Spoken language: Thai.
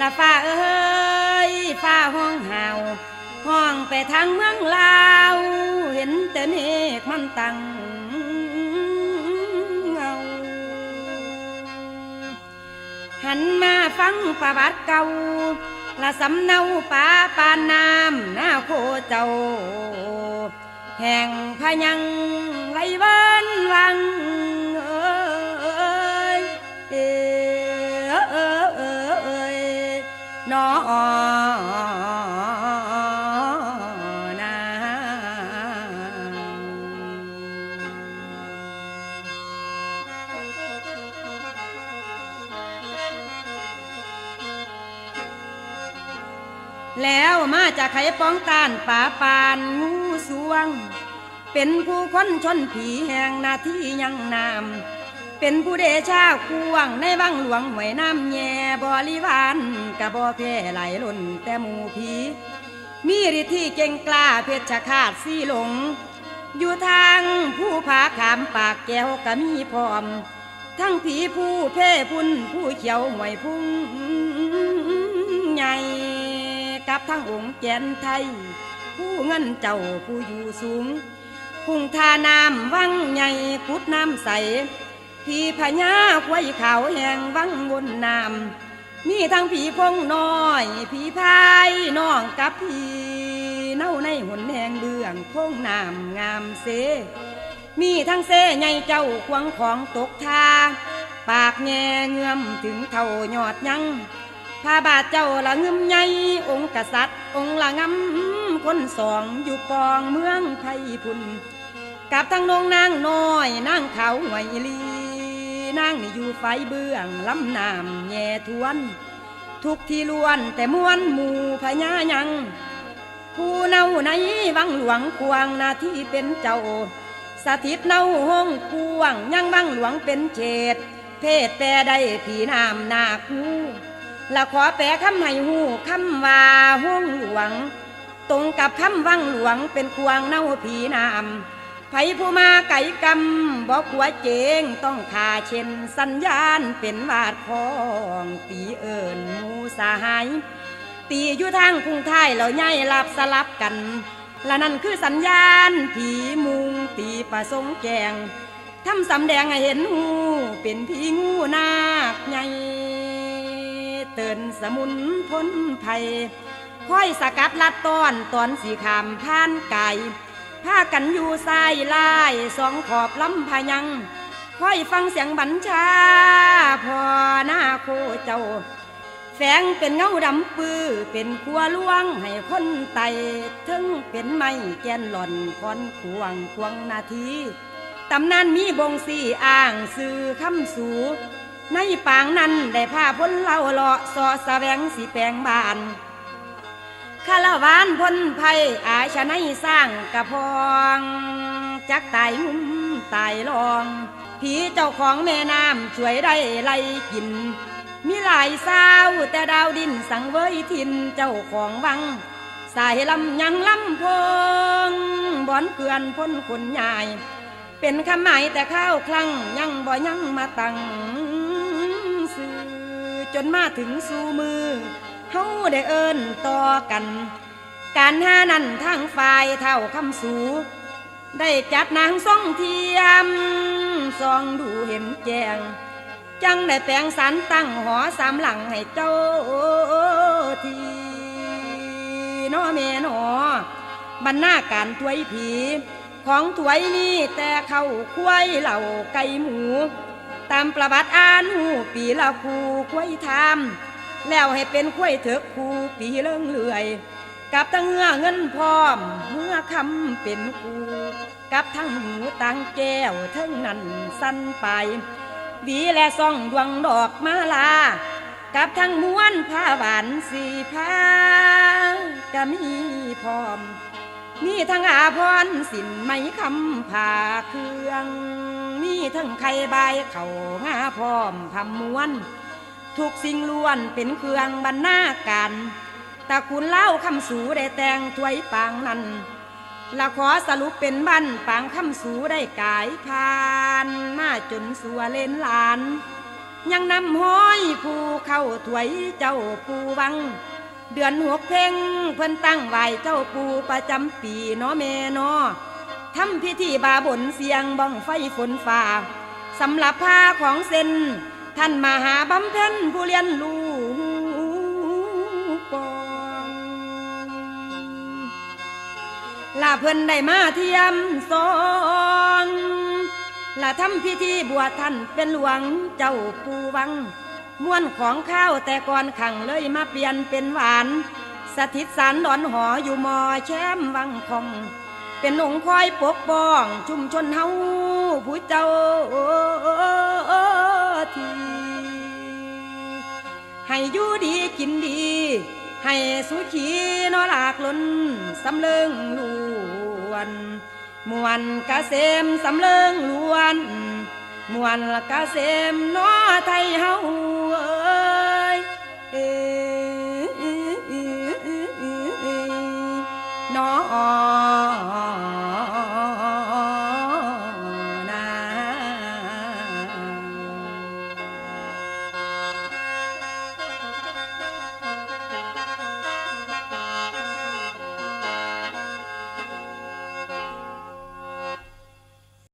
ละฟ้าเอ้ยฟ้าห้องหาวห้องไปทางเมืองลาว เห็นแต่เมฆมันตั้งเงาหันมาฟังประวัติเก่าละสำเนาป่าปานน้ำหน้าโคเจ้า แห่งพยัง นอนาแล้วมาจากไขป้องต้านป่าปานงูสวง เป็นผู้คนชนผีแห่งนาที่ยังนาม เป็นผู้เดชาควงในวังหลวงหวยน้ำแย่บริวารกะบ่แพ้ไหลล่นแต่หมูผีมีฤทธิ์ที่เก่งกล้าเพชรขาดสี่หลง อยู่ทางผู้ผาขามปากแก้วก็มีพร้อม ทั้งผีผู้เพ่พุ่นผู้เขียวหวยพุ่งใหญ่กับทั้งองค์แกนไทย ผู้เงินเจ้าผู้อยู่สูงพุ่งทาน้ำวังใหญ่กุดน้ำใส พี่พญาควายขาวแห่งวังบนน้ำมีทั้งผีพงน้อย ผีพายน้องกับผีเน่าในหนแห่งเบื้องพงน้ำงามเส มีทั้งเสใหญ่เจ้าควงของตกทา ปากแง่เงือมถึงเท่ายอดยังพาบาทเจ้าละงึมใหญ่องค์กษัตริย์ องค์ละงำคนสองอยู่ปองเมืองไทยพุนกับทั้งนงนางน้อยนางเขาหวยลี นางนี่อยู่ไฟเบื้องลำน้ำแง่ทวน ทุกที่ล้วนแต่มวนหมู่พญายัง ผู้เน่าในวังหลวงควงนาที่เป็นเจ้า สถิตเน่าห้องกวงยังวังหลวงเป็นเฉดเพศแปรได้ผีนามนาคูละขอแปลคำให้หูคำว่าห้องหลวง ตรงกับคำวังหลวงเป็นควงเน่าผีนาม ไผผู้มาไก่กำบอกหัวเจงต้องขาเช่นสัญญาณเป็นวาดของตีเอิญหมูสหาย ตีอยู่ทางกรุงไทยเราย่ายหลับสลับกันและนั่นคือสัญญาณผีมุงตีประสงแกงทำสำแดงให้เห็นหูเป็นผีงูนาคใหญ่เตือนสมุนพ้นภัยค่อยสกัดลัดต้อนตอนสีขามผ่านไก่ ผ้ากันอยู่ทรายลายสองขอบลำพายังค่อยฟังเสียงบัญชาพอหน้าโคเจ้า แฝงเป็นเงาดำปื้อเป็นขัวล่วงให้คนไต่ถึงเป็นไม้แกนหล่อนคอนควงควงนาทีตำนานมีบงสีอ่างสื่อคำสูในปางนั้นได้ผ้าพ้นเล่าเลาะสอสะแวงสีแปลงบาน คาราวานพ้นภัยอาชะสร้างกระพองจักตายงุ้มตายลอง ผีเจ้าของแม่น้ำช่วยได้ไล่กิน มีหลายสาวแต่ดาวดินสังเวยทินเจ้าของวัง สายลำยังลำพงบอนเกลือนพ้นคนใหญ่เป็นคำหมายแต่ข้าวคลั่งยังบ่ยังมาตั้งสื่อจนมาถึงสู่มือ เฮาได้เอิ้นต่อกัน การหานั่นทางฝ่ายเท่าคำสู ได้จัดนางซ่องเทียมซองดูเห็นแจงจังได้แปลงสารตั้งหอสามหลังให้เจ้าทีน้อแม่นอบรรณาการถวยผี ของถวยนี่แต่เข้าควายเหล่าไก่หมู ตามประวัติอ่านหูปีละคูควายทำ แล้วให้เป็นควยเถิกคูปีเลื่องเลื่อย กับทั้งเงือเงินพร้อมเมื่อคำเป็นคูกับทั้งหูตังแก้วเทั้งนั้นสั้นไปวีและซ่องดวงดอกมาลา กับทั้งม้วนผ้าหวานสีผ้าก็มีพร้อม มีทั้งอาพรสินไหมคำผ่าเครื่อง มีทั้งไข่ใบเข่างาพร้อมพำม้วน ทุกสิ่งล้วนเป็นเครื่องบรรณาการตระกูลเล่าคำสูได้แต่งถวยปางนั้นละขอสรุปเป็นบันปางคำสูได้กายพานมาจนสัวเล่นหลาน ยังนำห้อยผู้เข้าถวยเจ้าปูวัง เดือนหกเพ่งเพิ่นตั้งไหวเจ้าปูประจำปีเนาะแม่เนาะทำพิธีบาบนเสียงบ้องไฟฝนฝ่าสำหรับผ้าของเส้น ท่านมาหาบำเพ็ญผู้เรียนรู้ปองลาเพิ่นได้มาเทียมสองลาทำพิธีบวชท่านเป็นหลวงเจ้าปูวังม้วนของข้าวแต่ก่อนขังเลยมาเปลี่ยนเป็นหวาน สถิตสารดอนหออยู่มอแชมวังคงเป็นองค์คอยปกป้อง ชุมชนเฮาผู้เจ้า ทีให้อยู่ดีกินดี ให้สุขีนอหลากล้นสำเริงล้วนมวนกะเสมสำเริงล้วนมวนกะเสมนอไทยเฮา